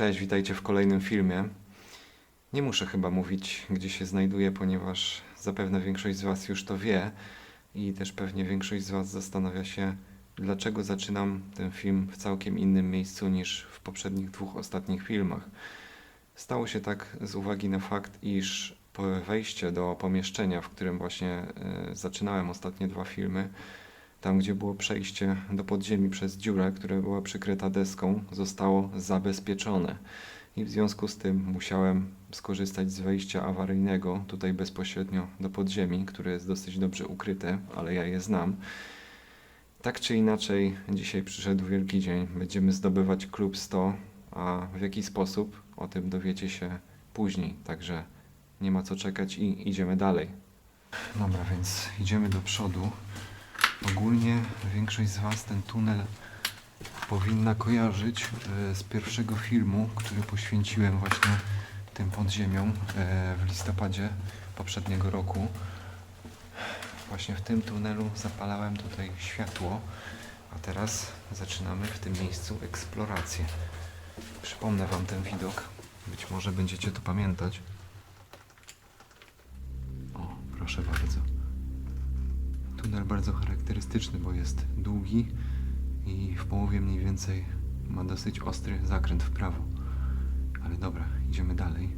Cześć, witajcie w kolejnym filmie. Nie muszę chyba mówić, gdzie się znajduję, ponieważ zapewne większość z Was już to wie i też pewnie większość z Was zastanawia się, dlaczego zaczynam ten film w całkiem innym miejscu niż w poprzednich dwóch ostatnich filmach. Stało się tak z uwagi na fakt, iż wejście do pomieszczenia, w którym właśnie e, zaczynałem ostatnie dwa filmy, tam gdzie było przejście do podziemi przez dziurę, która była przykryta deską, zostało zabezpieczone. I w związku z tym musiałem skorzystać z wejścia awaryjnego tutaj bezpośrednio do podziemi, które jest dosyć dobrze ukryte, ale ja je znam. Tak czy inaczej, dzisiaj przyszedł wielki dzień. Będziemy zdobywać klub 100, a w jaki sposób o tym dowiecie się później. Także nie ma co czekać i idziemy dalej. Dobra, więc idziemy do przodu. Ogólnie większość z Was ten tunel powinna kojarzyć e, z pierwszego filmu, który poświęciłem właśnie tym podziemiom e, w listopadzie poprzedniego roku. Właśnie w tym tunelu zapalałem tutaj światło, a teraz zaczynamy w tym miejscu eksplorację. Przypomnę Wam ten widok, być może będziecie to pamiętać. O, proszę bardzo. Tunel bardzo charakterystyczny, bo jest długi i w połowie mniej więcej ma dosyć ostry zakręt w prawo. Ale dobra, idziemy dalej.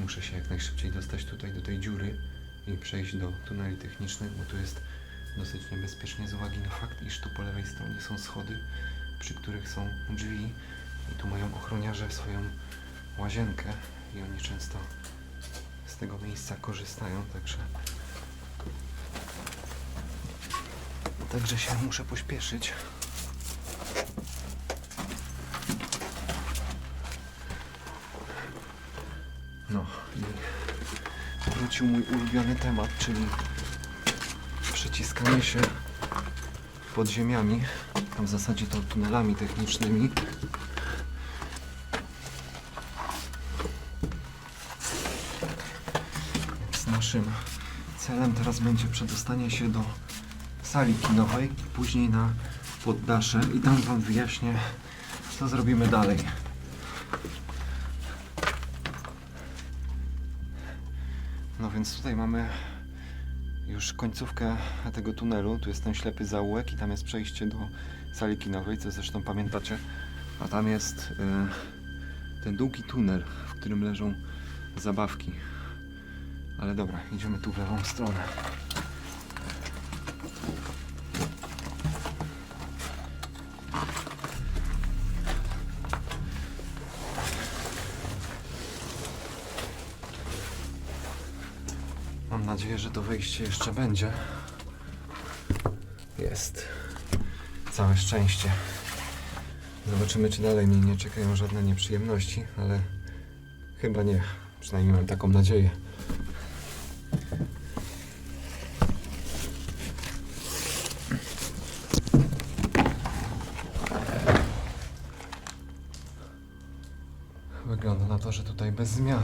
Muszę się jak najszybciej dostać tutaj do tej dziury i przejść do tuneli technicznych, bo tu jest dosyć niebezpiecznie z uwagi na fakt, iż tu po lewej stronie są schody, przy których są drzwi i tu mają ochroniarze swoją łazienkę i oni często z tego miejsca korzystają, także także się muszę pośpieszyć. No i wrócił mój ulubiony temat, czyli przeciskanie się podziemiami, a w zasadzie to tunelami technicznymi. Więc naszym celem teraz będzie przedostanie się do sali kinowej, później na poddasze i tam Wam wyjaśnię, co zrobimy dalej. No więc tutaj mamy już końcówkę tego tunelu. Tu jest ten ślepy zaułek i tam jest przejście do sali kinowej, co zresztą pamiętacie. A tam jest e, ten długi tunel, w którym leżą zabawki. Ale dobra, idziemy tu w lewą stronę. Wejście jeszcze będzie. Jest. Całe szczęście. Zobaczymy, czy dalej mnie nie czekają żadne nieprzyjemności, ale chyba nie. Przynajmniej mam taką nadzieję. Wygląda na to, że tutaj bez zmian.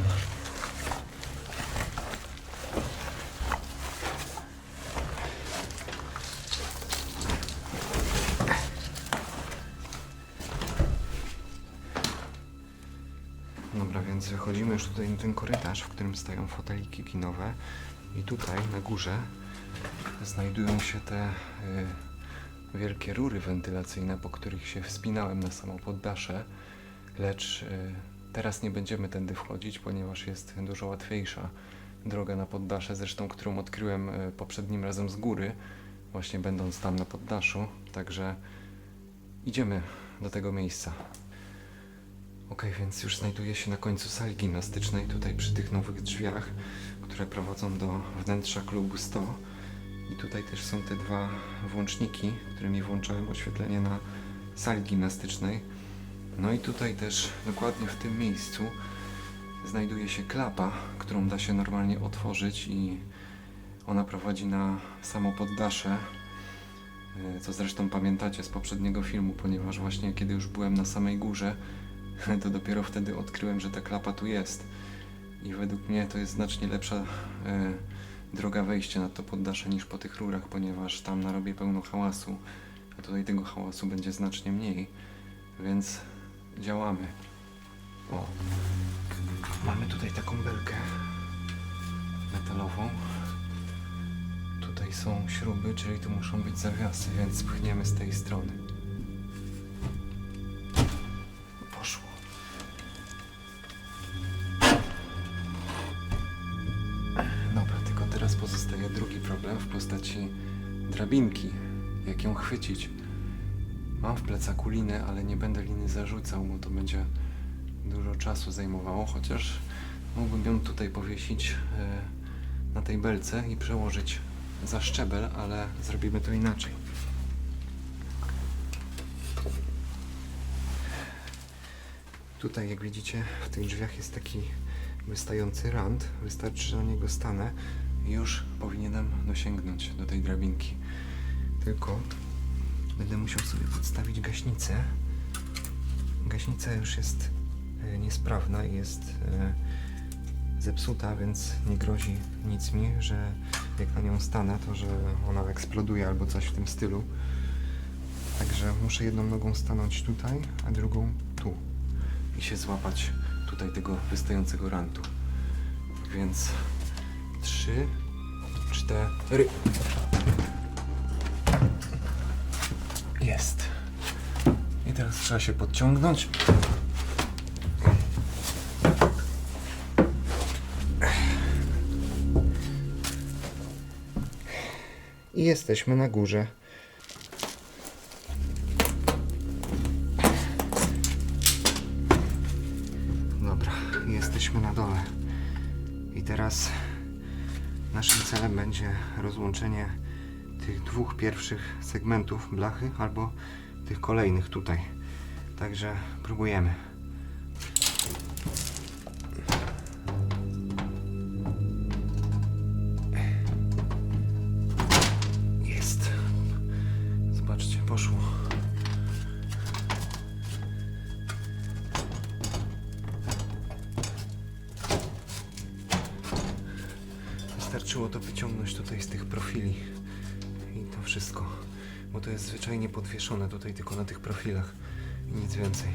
Tutaj ten korytarz, w którym stoją foteliki kinowe. I tutaj na górze znajdują się te y, wielkie rury wentylacyjne, po których się wspinałem na samo poddasze, lecz y, teraz nie będziemy tędy wchodzić, ponieważ jest dużo łatwiejsza droga na poddasze, zresztą którą odkryłem y, poprzednim razem z góry, właśnie będąc tam na poddaszu, także idziemy do tego miejsca. Ok, więc już znajduję się na końcu sali gimnastycznej, tutaj przy tych nowych drzwiach, które prowadzą do wnętrza klubu 100. I tutaj też są te dwa włączniki, którymi włączałem oświetlenie na sali gimnastycznej. No i tutaj też dokładnie w tym miejscu znajduje się klapa, którą da się normalnie otworzyć i ona prowadzi na samo poddasze, e, co zresztą pamiętacie z poprzedniego filmu, ponieważ właśnie kiedy już byłem na samej górze, to dopiero wtedy odkryłem, że ta klapa tu jest. I według mnie to jest znacznie lepsza e, droga wejścia na to poddasze niż po tych rurach, ponieważ tam narobię pełno hałasu, a tutaj tego hałasu będzie znacznie mniej, więc działamy. O, mamy tutaj taką belkę metalową. Tutaj są śruby, czyli tu muszą być zawiasy, więc pchniemy z tej strony. Drugi problem w postaci drabinki. Jak ją chwycić? Mam w plecaku linę, ale nie będę liny zarzucał, bo to będzie dużo czasu zajmowało, chociaż mógłbym ją tutaj powiesić e, na tej belce i przełożyć za szczebel, ale zrobimy to inaczej. Tutaj, jak widzicie, w tych drzwiach jest taki wystający rand. Wystarczy, że na niego stanę już powinienem dosięgnąć do tej drabinki. Tylko będę musiał sobie podstawić gaśnicę. Gaśnica już jest e, niesprawna i jest e, zepsuta, więc nie grozi nic mi, że jak na nią stanę, to że ona eksploduje albo coś w tym stylu. Także muszę jedną nogą stanąć tutaj, a drugą tu i się złapać tutaj tego wystającego rantu. Więc trzy, cztery. Jest. I teraz trzeba się podciągnąć. I jesteśmy na górze. Pierwszych segmentów blachy albo tych kolejnych tutaj. Także próbujemy. Jest. Zobaczcie, poszło. Wystarczyło to wyciągnąć tutaj z tych profili. Wszystko. Bo to jest zwyczajnie podwieszone tutaj tylko na tych profilach. I nic więcej.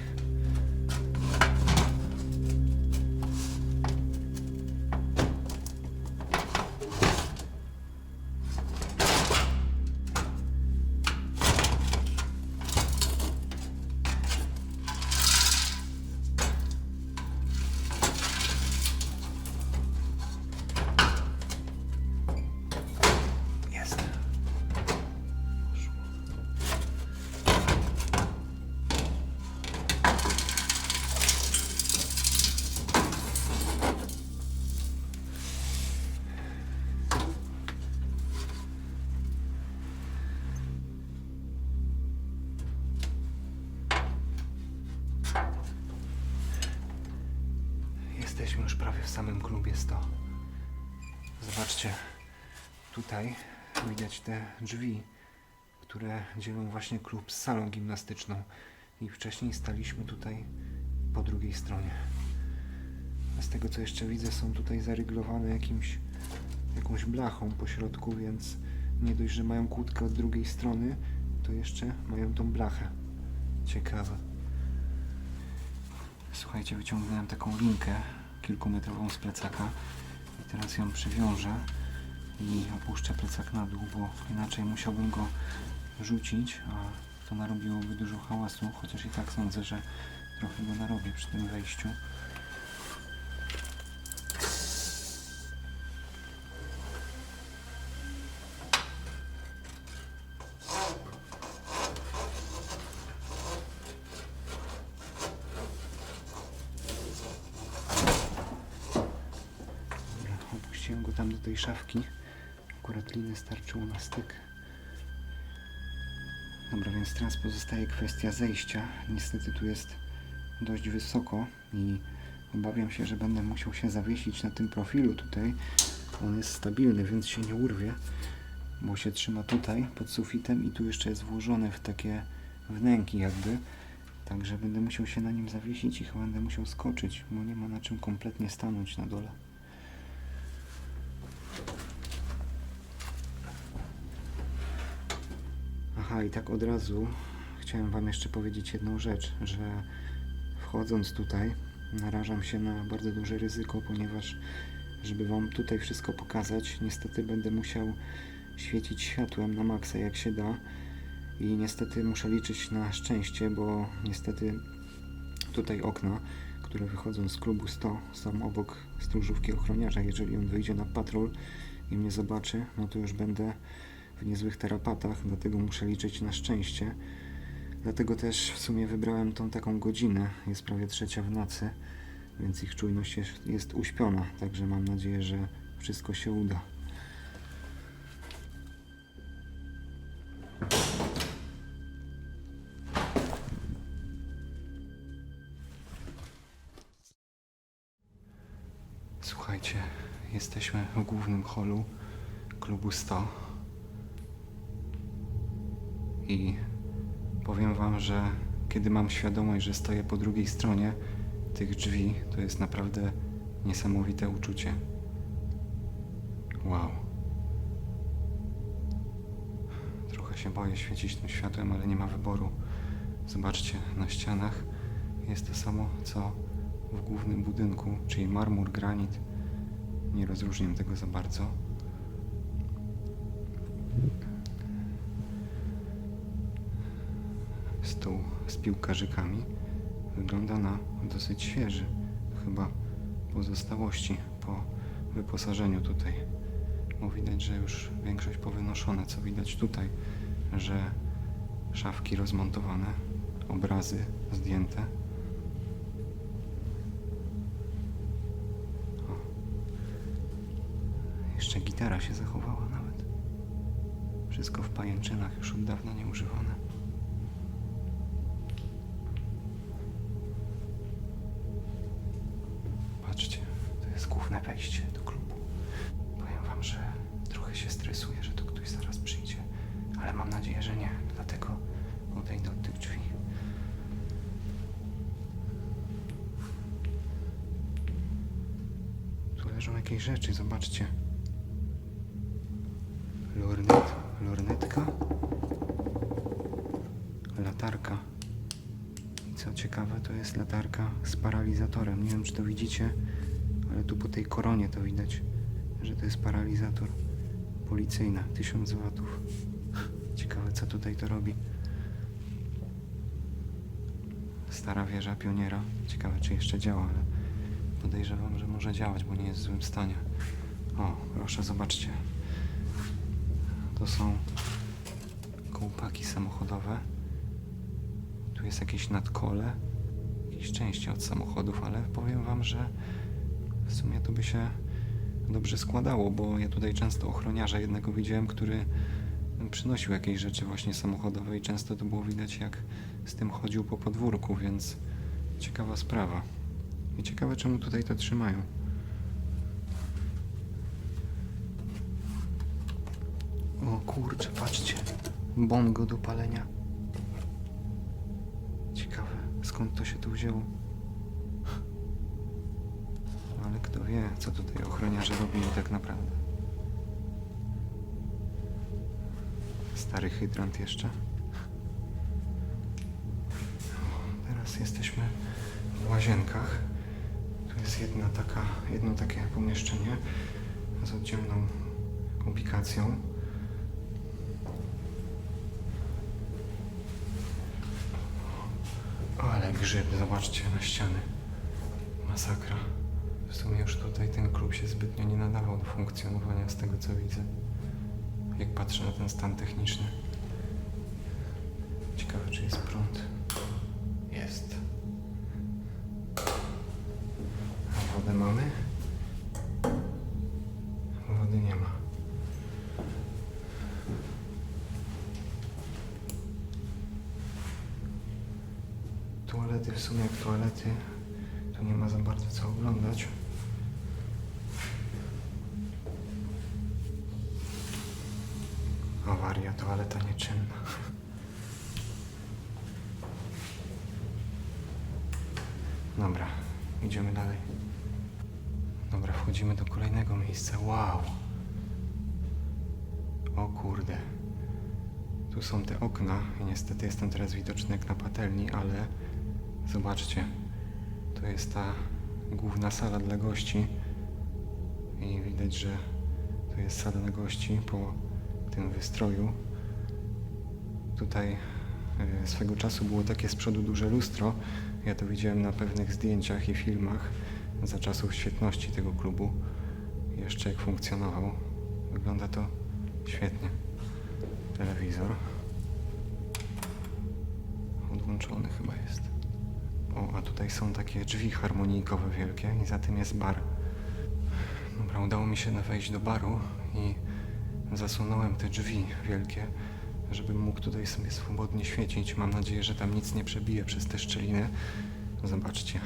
Już prawie w samym klubie 100. Zobaczcie, tutaj widać te drzwi, które dzielą właśnie klub z salą gimnastyczną. I wcześniej staliśmy tutaj po drugiej stronie. A z tego co jeszcze widzę, są tutaj zaryglowane jakimś, jakąś blachą po środku, więc nie dość, że mają kłódkę od drugiej strony, to jeszcze mają tą blachę. Ciekawe. Słuchajcie, wyciągnąłem taką linkę kilkumetrową z plecaka i teraz ją przywiążę i opuszczę plecak na dół, bo inaczej musiałbym go rzucić, a to narobiłoby dużo hałasu, chociaż i tak sądzę, że trochę go narobię przy tym wejściu. Tam do tej szafki. Akurat liny starczyło na styk. Dobra, więc teraz pozostaje kwestia zejścia. Niestety tu jest dość wysoko i obawiam się, że będę musiał się zawiesić na tym profilu tutaj. On jest stabilny, więc się nie urwie, bo się trzyma tutaj pod sufitem i tu jeszcze jest włożony w takie wnęki jakby. Także będę musiał się na nim zawiesić i chyba będę musiał skoczyć, bo nie ma na czym kompletnie stanąć na dole. Aha, i tak od razu chciałem Wam jeszcze powiedzieć jedną rzecz, że wchodząc tutaj narażam się na bardzo duże ryzyko, ponieważ żeby Wam tutaj wszystko pokazać, niestety będę musiał świecić światłem na maksa jak się da i niestety muszę liczyć na szczęście, bo niestety tutaj okna, które wychodzą z klubu 100 są obok stróżówki ochroniarza. Jeżeli on wyjdzie na patrol i mnie zobaczy, no to już będę niezłych tarapatach, dlatego muszę liczyć na szczęście. Dlatego też w sumie wybrałem tą taką godzinę, jest prawie trzecia w nocy, więc ich czujność jest, jest uśpiona, także mam nadzieję, że wszystko się uda. Słuchajcie, jesteśmy w głównym holu klubu 100 i powiem Wam, że kiedy mam świadomość, że stoję po drugiej stronie tych drzwi, to jest naprawdę niesamowite uczucie. Wow. Trochę się boję świecić tym światłem, ale nie ma wyboru. Zobaczcie, na ścianach jest to samo, co w głównym budynku, czyli marmur, granit. Nie rozróżniam tego za bardzo. Z piłkarzykami wygląda na dosyć świeży. Chyba pozostałości po wyposażeniu tutaj. Bo widać, że już większość powynoszone, co widać tutaj, że szafki rozmontowane, obrazy zdjęte. Jeszcze gitara się zachowała nawet. Wszystko w pajęczynach, już od dawna nieużywane. Wejście do klubu. Powiem wam, że trochę się stresuję, że tu ktoś zaraz przyjdzie, ale mam nadzieję, że nie, dlatego odejdę od tych drzwi. Tu leżą jakieś rzeczy, zobaczcie. Lornet, lornetka. Latarka. I co ciekawe, to jest latarka z paralizatorem. Nie wiem, czy to widzicie, ale tu po tej koronie to widać, że to jest paralizator. Policyjna, 1000 watów. Ciekawe, co tutaj to robi. Stara wieża pioniera. Ciekawe, czy jeszcze działa, ale podejrzewam, że może działać, bo nie jest w złym stanie. O, proszę, zobaczcie. To są kołpaki samochodowe. Tu jest jakieś nadkole, jakieś części od samochodów, ale powiem wam, że w sumie to by się dobrze składało, bo ja tutaj często ochroniarza jednego widziałem, który przynosił jakieś rzeczy właśnie samochodowe i często to było widać, jak z tym chodził po podwórku, więc ciekawa sprawa. I ciekawe, czemu tutaj to trzymają. O kurczę, patrzcie. Bongo do palenia. Ciekawe, skąd to się tu wzięło. Co tutaj ochroniarze robili tak naprawdę. Stary hydrant jeszcze. Teraz jesteśmy w łazienkach. Tu jest jedna taka, jedno takie pomieszczenie z oddzielną ubikacją. Ale grzyb, zobaczcie na ściany. Masakra. W sumie już tutaj ten klub się zbytnio nie nadawał do funkcjonowania z tego co widzę. Jak patrzę na ten stan techniczny. Ciekawe czy jest prąd. Jest. A wodę mamy? Wody nie ma. Toalety w sumie jak toalety, Awaria, toaleta nieczynna. Dobra, idziemy dalej. Dobra, wchodzimy do kolejnego miejsca. Wow! O kurde. Tu są te okna i niestety jestem teraz widoczny jak na patelni, ale zobaczcie. To jest ta główna sala dla gości i widać, że to jest sala dla gości po tym wystroju. Tutaj e, swego czasu było takie z przodu duże lustro. Ja to widziałem na pewnych zdjęciach i filmach za czasów świetności tego klubu. Jeszcze jak funkcjonował. Wygląda to świetnie. Telewizor. Odłączony chyba jest. O, a tutaj są takie drzwi harmonijkowe wielkie i za tym jest bar. Dobra, udało mi się wejść do baru i zasunąłem te drzwi wielkie, żebym mógł tutaj sobie swobodnie świecić. Mam nadzieję, że tam nic nie przebije przez te szczeliny. Zobaczcie,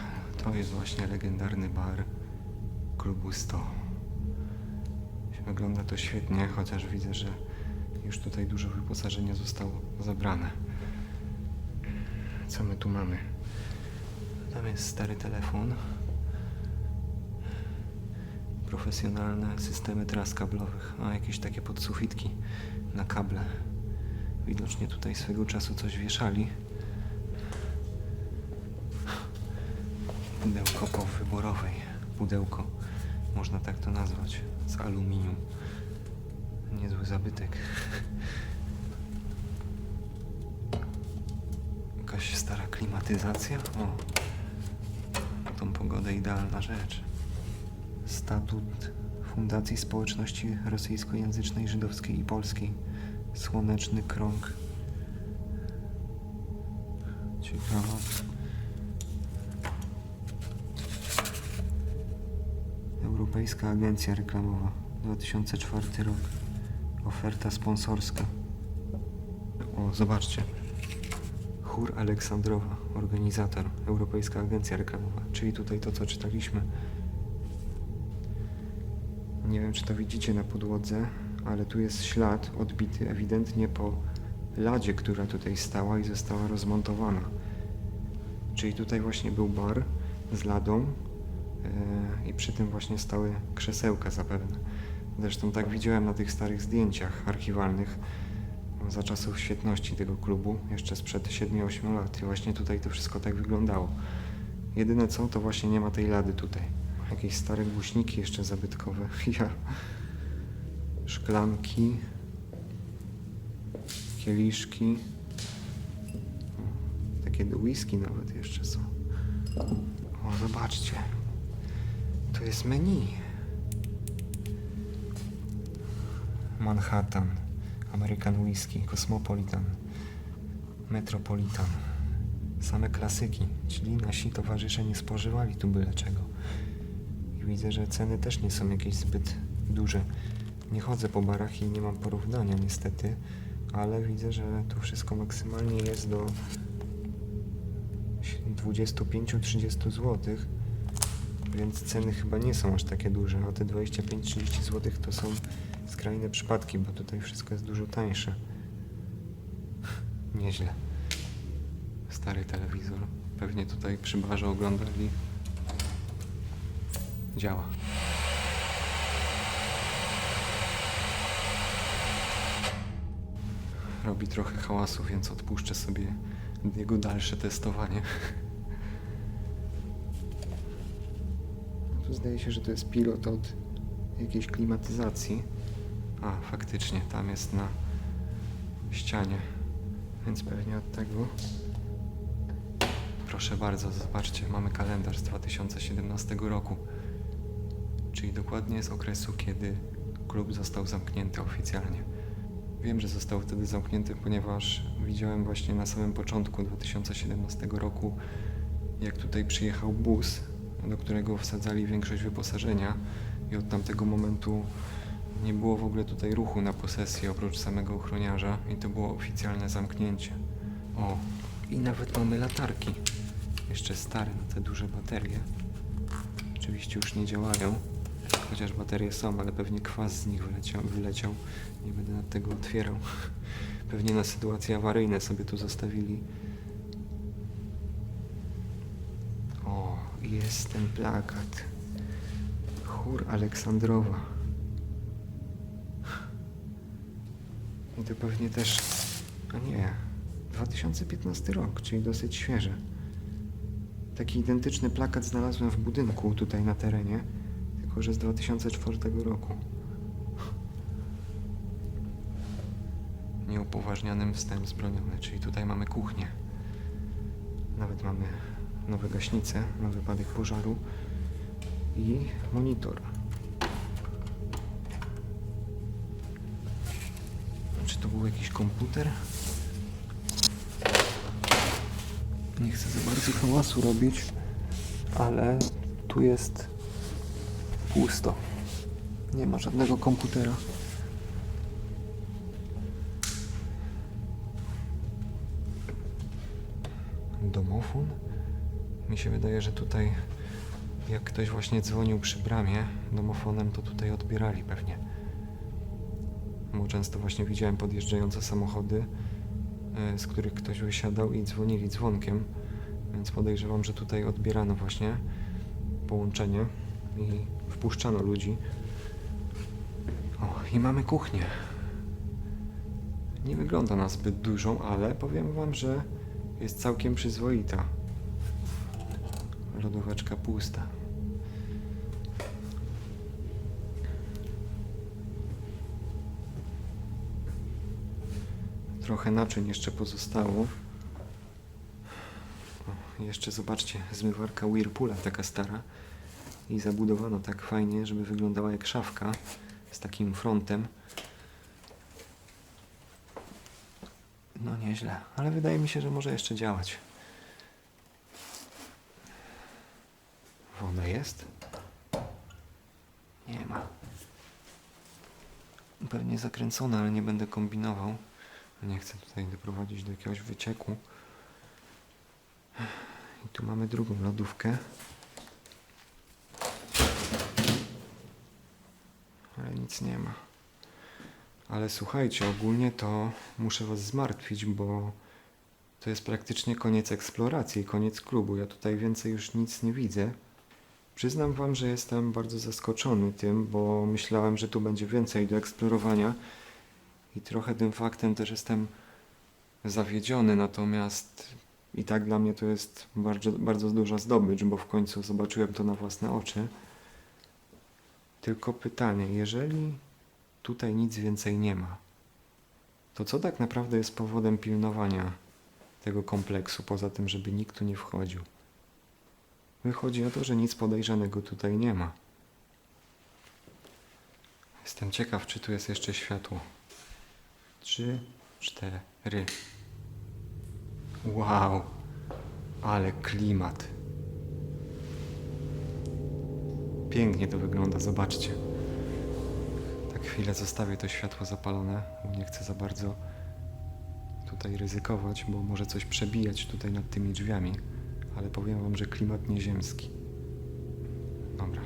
to jest właśnie legendarny bar klubu 100. Wygląda to świetnie, chociaż widzę, że już tutaj dużo wyposażenia zostało zabrane. Co my tu mamy? Tam jest stary telefon. Profesjonalne systemy tras kablowych, a jakieś takie podsufitki na kable. Widocznie tutaj swego czasu coś wieszali. Pudełko powyborowej. Pudełko, można tak to nazwać, z aluminium. Niezły zabytek. Jakaś stara klimatyzacja? O, tą pogodę idealna rzecz. Statut Fundacji Społeczności Rosyjskojęzycznej, Żydowskiej i Polskiej. Słoneczny krąg. Ciekawe. Europejska Agencja Reklamowa. 2004 rok. Oferta sponsorska. O, zobaczcie. Chór Aleksandrowa, organizator, Europejska Agencja Reklamowa, czyli tutaj to, co czytaliśmy. Nie wiem, czy to widzicie na podłodze, ale tu jest ślad odbity ewidentnie po ladzie, która tutaj stała i została rozmontowana. Czyli tutaj właśnie był bar z ladą e, i przy tym właśnie stały krzesełka zapewne. Zresztą tak widziałem na tych starych zdjęciach archiwalnych za czasów świetności tego klubu, jeszcze sprzed 7-8 lat. I właśnie tutaj to wszystko tak wyglądało. Jedyne co, to właśnie nie ma tej lady tutaj. Jakieś stare głośniki jeszcze zabytkowe. Ja. Szklanki. Kieliszki. Takie do whisky nawet jeszcze są. O, zobaczcie. To jest menu. Manhattan, American Whisky, Cosmopolitan, Metropolitan. Same klasyki, czyli nasi towarzysze nie spożywali tu byle czego. Widzę, że ceny też nie są jakieś zbyt duże. Nie chodzę po barach i nie mam porównania niestety, ale widzę, że tu wszystko maksymalnie jest do 25-30 zł, więc ceny chyba nie są aż takie duże, a te 25-30 zł to są skrajne przypadki, bo tutaj wszystko jest dużo tańsze. Nieźle. Stary telewizor. Pewnie tutaj przy barze oglądali. Działa. Robi trochę hałasu, więc odpuszczę sobie jego dalsze testowanie. Tu zdaje się, że to jest pilot od jakiejś klimatyzacji. A, faktycznie, tam jest na ścianie. Więc pewnie od tego. Proszę bardzo, zobaczcie, mamy kalendarz z 2017 roku. Czyli dokładnie z okresu, kiedy klub został zamknięty oficjalnie. Wiem, że został wtedy zamknięty, ponieważ widziałem właśnie na samym początku 2017 roku, jak tutaj przyjechał bus, do którego wsadzali większość wyposażenia i od tamtego momentu nie było w ogóle tutaj ruchu na posesji oprócz samego ochroniarza i to było oficjalne zamknięcie. O, i nawet mamy latarki. Jeszcze stare, no te duże baterie. Oczywiście już nie działają, chociaż baterie są, ale pewnie kwas z nich wyleciał. wyleciał. Nie będę nad tego otwierał. Pewnie na sytuacje awaryjne sobie tu zostawili. O, jest ten plakat. Chór Aleksandrowa. I to pewnie też. A nie. 2015 rok, czyli dosyć świeże. Taki identyczny plakat znalazłem w budynku tutaj na terenie, tylko że z 2004 roku. Nieupoważnianym wstęp zbroniony, czyli tutaj mamy kuchnię. Nawet mamy nowe gaśnice na wypadek pożaru i monitor. Czy to był jakiś komputer? Nie chcę za bardzo hałasu robić, ale tu jest pusto. Nie ma żadnego komputera. Domofon? Mi się wydaje, że tutaj jak ktoś właśnie dzwonił przy bramie domofonem, to tutaj odbierali pewnie. Bo często właśnie widziałem podjeżdżające samochody, e, z których ktoś wysiadał i dzwonili dzwonkiem, więc podejrzewam, że tutaj odbierano właśnie połączenie i wpuszczano ludzi. O, i mamy kuchnię. Nie wygląda na zbyt dużą, ale powiem wam, że jest całkiem przyzwoita. Lodóweczka pusta. Trochę naczyń jeszcze pozostało. O, jeszcze zobaczcie, zmywarka Whirlpoola taka stara. I zabudowano tak fajnie, żeby wyglądała jak szafka z takim frontem. No nieźle, ale wydaje mi się, że może jeszcze działać. Woda jest? Nie ma. Pewnie zakręcona, ale nie będę kombinował. Nie chcę tutaj doprowadzić do jakiegoś wycieku. I tu mamy drugą lodówkę. Ale nic nie ma. Ale słuchajcie, ogólnie to muszę Was zmartwić, bo to jest praktycznie koniec eksploracji, koniec klubu. Ja tutaj więcej już nic nie widzę. Przyznam Wam, że jestem bardzo zaskoczony tym, bo myślałem, że tu będzie więcej do eksplorowania i trochę tym faktem też jestem zawiedziony, natomiast i tak dla mnie to jest bardzo, bardzo duża zdobycz, bo w końcu zobaczyłem to na własne oczy. Tylko pytanie, jeżeli tutaj nic więcej nie ma, to co tak naprawdę jest powodem pilnowania tego kompleksu, poza tym, żeby nikt tu nie wchodził? Wychodzi na to, że nic podejrzanego tutaj nie ma. Jestem ciekaw, czy tu jest jeszcze światło. Trzy, cztery. Wow, ale klimat. Pięknie to wygląda, zobaczcie. Tak chwilę zostawię to światło zapalone, bo nie chcę za bardzo tutaj ryzykować, bo może coś przebijać tutaj nad tymi drzwiami, ale powiem wam, że klimat nieziemski. Dobra.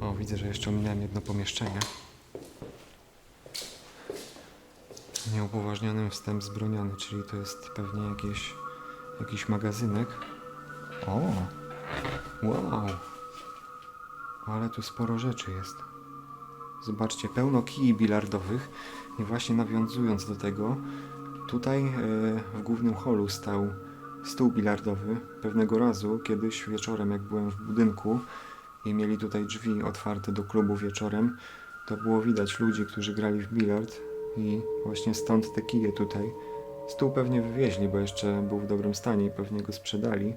O, widzę, że jeszcze ominąłem jedno pomieszczenie. Nieupoważnionym wstęp zbroniony, czyli to jest pewnie jakieś, jakiś magazynek. O! Wow! Ale tu sporo rzeczy jest. Zobaczcie, pełno kij bilardowych i właśnie nawiązując do tego, tutaj e, w głównym holu stał stół bilardowy. Pewnego razu, kiedyś wieczorem, jak byłem w budynku i mieli tutaj drzwi otwarte do klubu wieczorem, to było widać ludzi, którzy grali w bilard i właśnie stąd te kije tutaj. Stół pewnie wywieźli, bo jeszcze był w dobrym stanie i pewnie go sprzedali.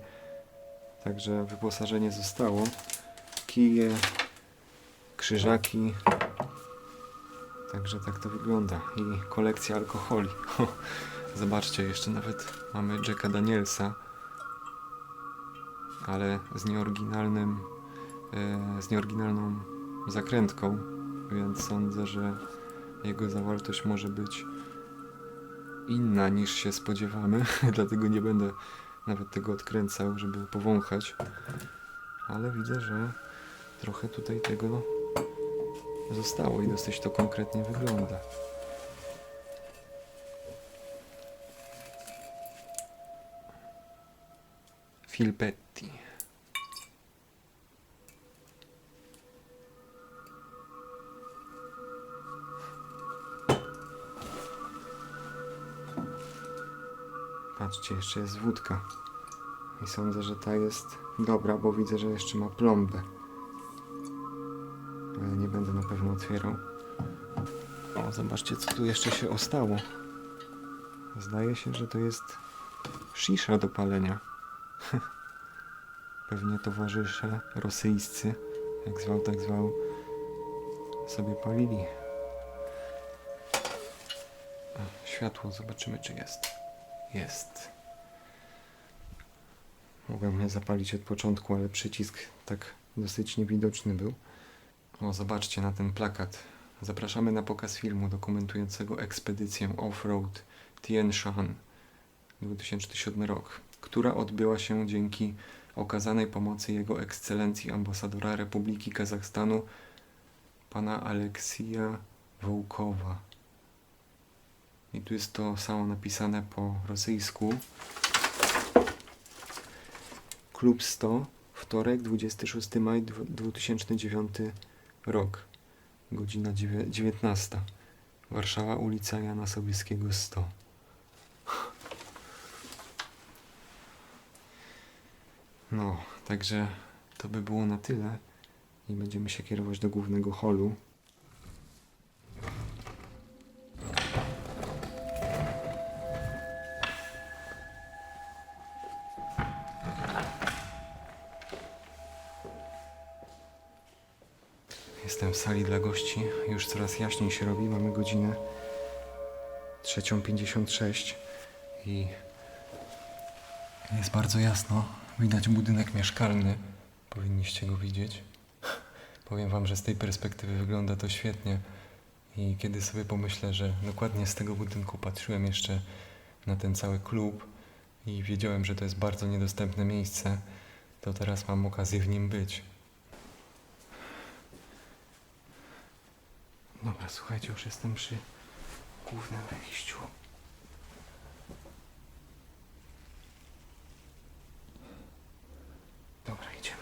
Także wyposażenie zostało. Kije, krzyżaki. Także tak to wygląda. I kolekcja alkoholi. Zobaczcie, jeszcze nawet mamy Jacka Danielsa, ale z nieoryginalnym, e, z nieoryginalną zakrętką, więc sądzę, że jego zawartość może być inna niż się spodziewamy, dlatego nie będę nawet tego odkręcał, żeby powąchać. Ale widzę, że trochę tutaj tego no, zostało i dosyć to konkretnie wygląda. Filpetti. Patrzcie, jeszcze jest wódka. I sądzę, że ta jest dobra, bo widzę, że jeszcze ma plombę. Nie będę na pewno otwierał. O, zobaczcie, co tu jeszcze się ostało. Zdaje się, że to jest shisha do palenia. Pewnie towarzysze rosyjscy, jak zwał, tak zwał, sobie palili. Światło, zobaczymy, czy jest. Jest. Mogłem je zapalić od początku, ale przycisk tak dosyć niewidoczny był. O, zobaczcie na ten plakat. Zapraszamy na pokaz filmu dokumentującego ekspedycję off-road Tien Shan 2007 rok, która odbyła się dzięki okazanej pomocy Jego Ekscelencji ambasadora Republiki Kazachstanu pana Aleksija Wołkowa. I tu jest to samo napisane po rosyjsku. Klub 100, wtorek, 26 maj dwu- 2009 rok, godzina dziewię- 19. Warszawa, ulica Jana Sobieskiego 100. No, także to by było na tyle i będziemy się kierować do głównego holu. Jestem w sali dla gości. Już coraz jaśniej się robi. Mamy godzinę 3.56 i jest bardzo jasno. Widać budynek mieszkalny. Powinniście go widzieć. Powiem wam, że z tej perspektywy wygląda to świetnie. I kiedy sobie pomyślę, że dokładnie z tego budynku patrzyłem jeszcze na ten cały klub i wiedziałem, że to jest bardzo niedostępne miejsce, to teraz mam okazję w nim być. Dobra, słuchajcie, już jestem przy głównym wejściu. Dobra, idziemy.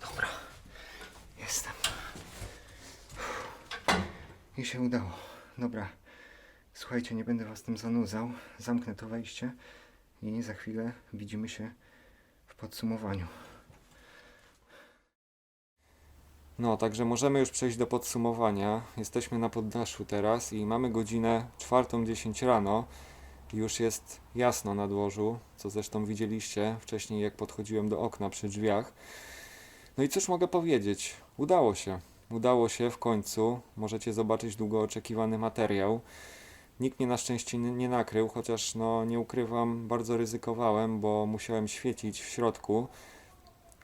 Dobra, jestem. I się udało. Dobra, słuchajcie, nie będę was tym zanudzał. Zamknę to wejście i za chwilę widzimy się w podsumowaniu. No, także możemy już przejść do podsumowania. Jesteśmy na poddaszu teraz i mamy godzinę 4.10 rano. Już jest jasno na dworzu, co zresztą widzieliście wcześniej, jak podchodziłem do okna przy drzwiach. No i cóż mogę powiedzieć? Udało się. Udało się w końcu. Możecie zobaczyć długo oczekiwany materiał. Nikt mnie na szczęście nie, nakrył, chociaż no nie ukrywam, bardzo ryzykowałem, bo musiałem świecić w środku.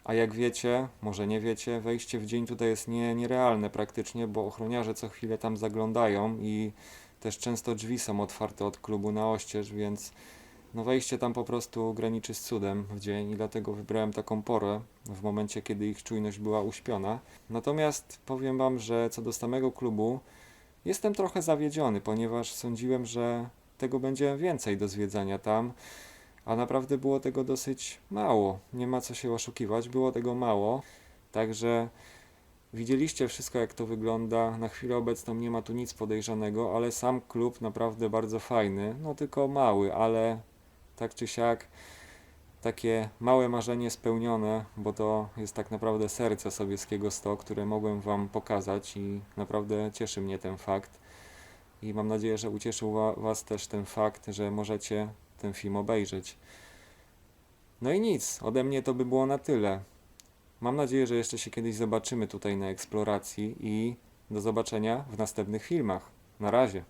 A jak wiecie, może nie wiecie, wejście w dzień tutaj jest nie, nierealne praktycznie, bo ochroniarze co chwilę tam zaglądają i też często drzwi są otwarte od klubu na oścież, więc no wejście tam po prostu graniczy z cudem w dzień i dlatego wybrałem taką porę w momencie, kiedy ich czujność była uśpiona. Natomiast powiem Wam, że co do samego klubu jestem trochę zawiedziony, ponieważ sądziłem, że tego będzie więcej do zwiedzania tam, a naprawdę było tego dosyć mało. Nie ma co się oszukiwać, było tego mało. Także widzieliście wszystko, jak to wygląda. Na chwilę obecną nie ma tu nic podejrzanego, ale sam klub naprawdę bardzo fajny. No tylko mały, ale tak czy siak takie małe marzenie spełnione, bo to jest tak naprawdę serce Sobieskiego 100, które mogłem Wam pokazać i naprawdę cieszy mnie ten fakt. I mam nadzieję, że ucieszył wa- Was też ten fakt, że możecie ten film obejrzeć. No i nic, ode mnie to by było na tyle. Mam nadzieję, że jeszcze się kiedyś zobaczymy tutaj na eksploracji i do zobaczenia w następnych filmach. Na razie.